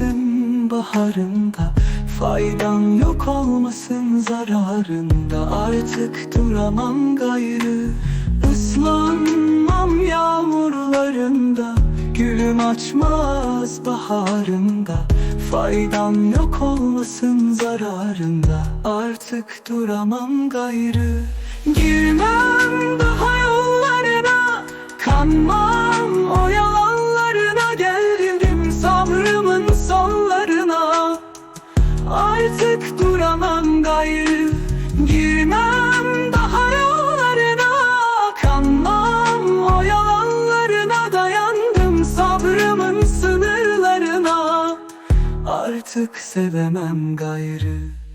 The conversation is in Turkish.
Yazım baharında Faydan yok olmasın zararında. Artık duramam gayrı Islanmam yağmurlarında. Gülüm açmaz baharında Faydan yok olmasın zararında. Artık duramam gayrı Girmem daha yollarına. Kanmam Artık duramam gayrı. Girmem daha yollarına. Kanmam o yalanlarına. Dayandım sabrımın sınırlarına. Artık sevemem gayrı